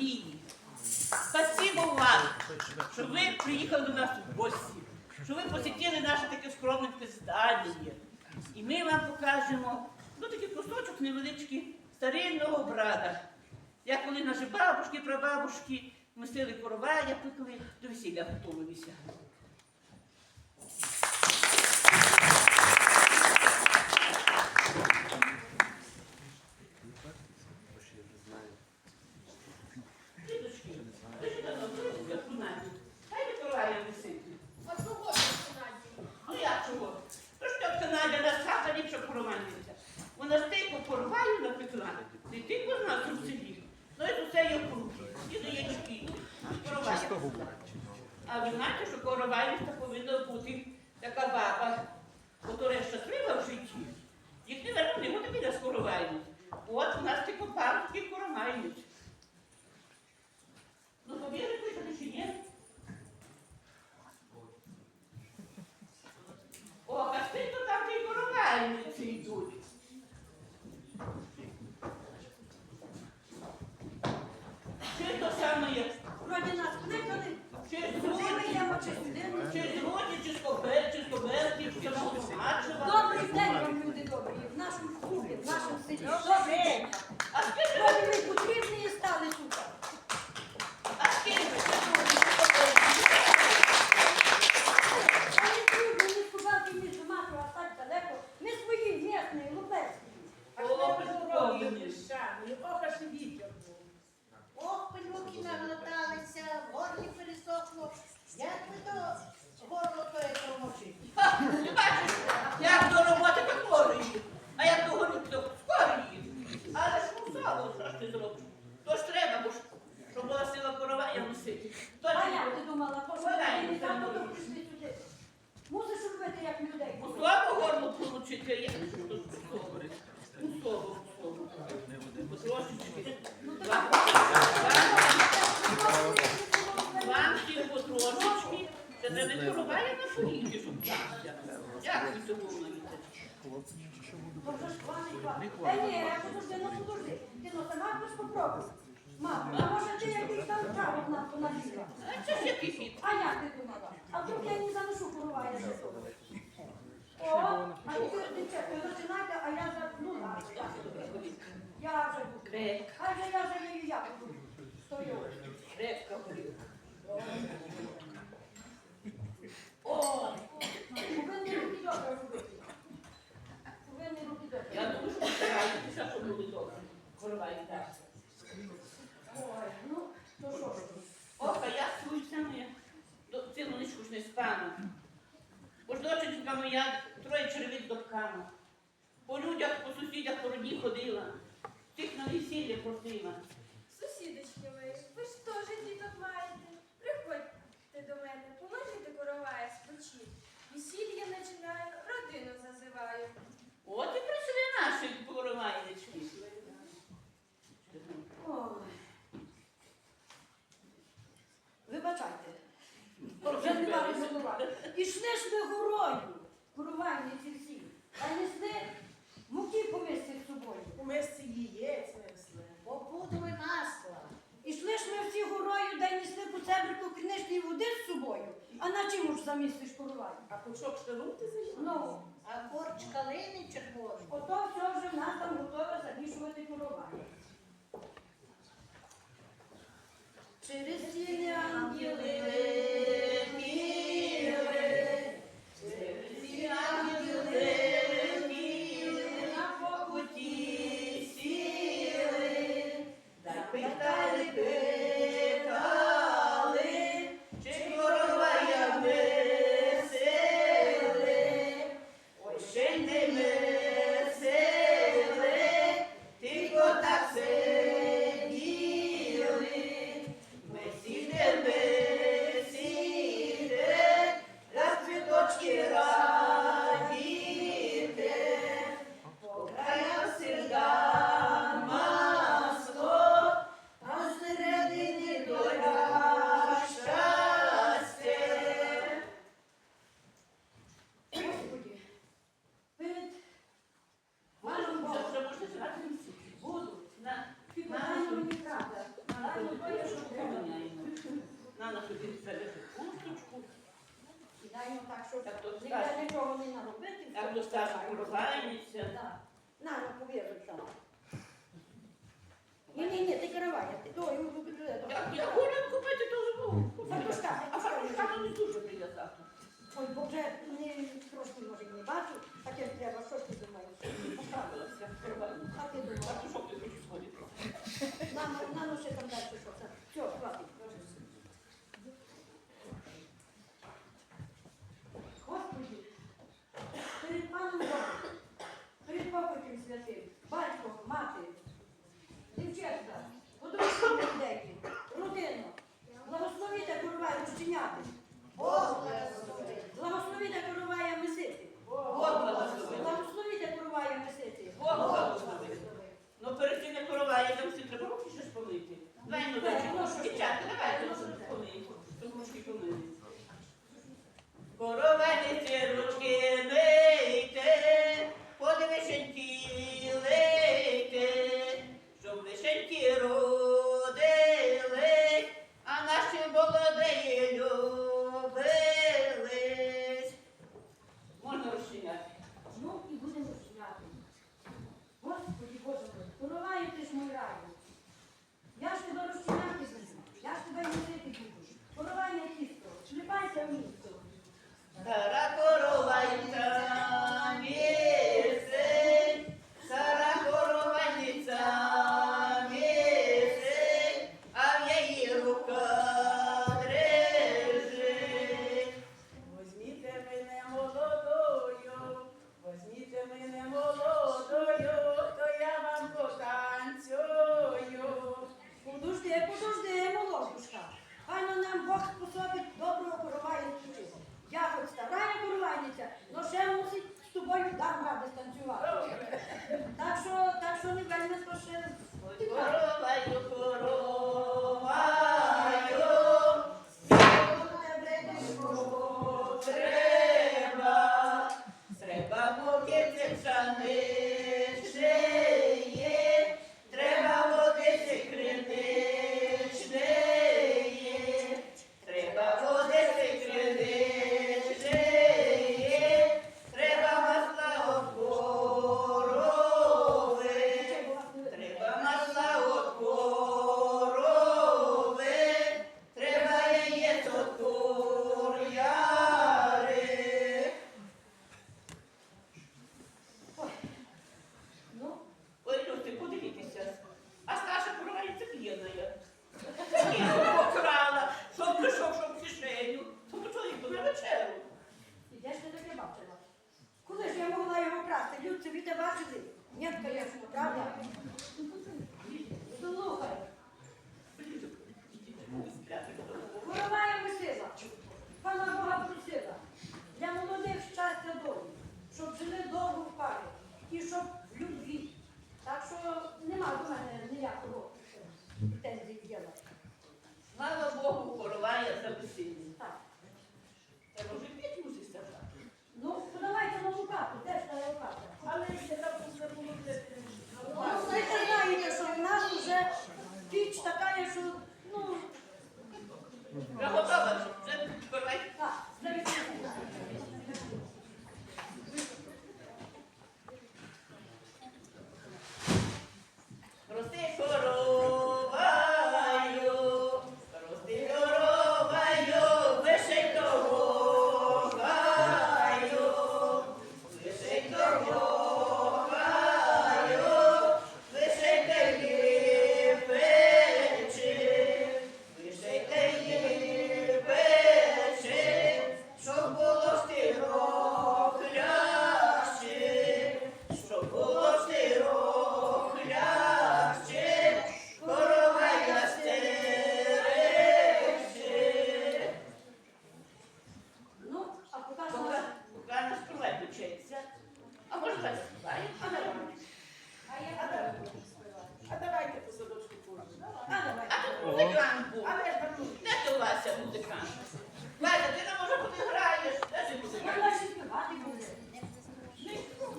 надії. Спасибо вам, що ви приїхали до нас в гості, що ви посетили наше таке скромне здання. І ми вам покажемо ну, такий кусочок невеличкий старинного брата. Як коли наші бабушки, прабабушки мисили коровая, пекли, до весілля готувалися. Діточки, ви ж давно друзі, знаєте, хай ви коровая висить. А чого ж це Надя? Ну як чого? То ж тітка Надя на хата ліпше порованиця. Вона стейку порваю напекла, дитинку з нас у селі. Ну і до цієї округи, і до ячки. Коровай. А ви знаєте, що коровайниця повинна бути така баба, яка щаслива в житті. Їх не вернуть, от тобі нас коровайниць. От у нас тільки парки коровайниць. Ну, повірите, що чи ні? О, а то там ті коровайниці йдуть. Чи то саме є? Вроді нас кликали, Чи куди з ми Рудні, йдемо чи сюди. чи Рудні, чи Кобе- чи? Добрий день вам, люди добрі, в нашому клубі, в нашому селі. Добрий ви, Вроді ви потрібні і стали тут. а скільки ви? А не трудно, не сказати між Жумаку, а так далеко. Ми свої місні, лубецькі. А хто ви здоров'я мішаний? Ох, аж і вітер був. Ох, пилюки наглоталися, горлі пересохло. Як ви то горло тоє промочить? Ха, Ти бачиш, як до роботи, то скоро їду. А як до горі, то скоро їду. Але ж мусало, що ж ти зробиш? То ж треба, бо ж, щоб була сила корова, я носити. То А ж як ти думала, то що Валяй, ви не там там було. прийшли сюди? Мусиш робити, як людей. Ну, слабо горло получити, я тут слабо. Ну, слабо, слабо. Потрошечки. Вам, вам всім потрошечки. Це треба не короває на шурінки, щоб вдався. Як ви це думаєте? То вже ж хвалить, хвалить. Та ні, я подожди, подожди. Ти сама будеш попробуй. Мамо, а може ти якийсь там травок на понабігла? А це як ти думала? А вдруг я не заношу собою? О, а тепер дівчатка, починайте, а я за... Ну, ладно, я собі. Я вже я за нею я буду. Стою. Коровай так. Ой, ну, то що ж? Ока, я суюся моя. До цілу нічку ж не спану. Бо ж дочечка моя троє черевик доками. По людях, по сусідях, по роді ходила. Тих на весілля просила. Ото все вже в нас там готове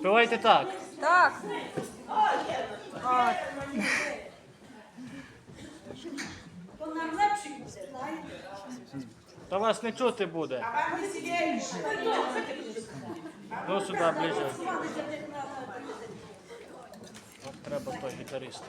Давайте так. Так. То нам легше буде. Та вас не чути буде. А вам веселіше. Сюди ближче. Треба той гітарист.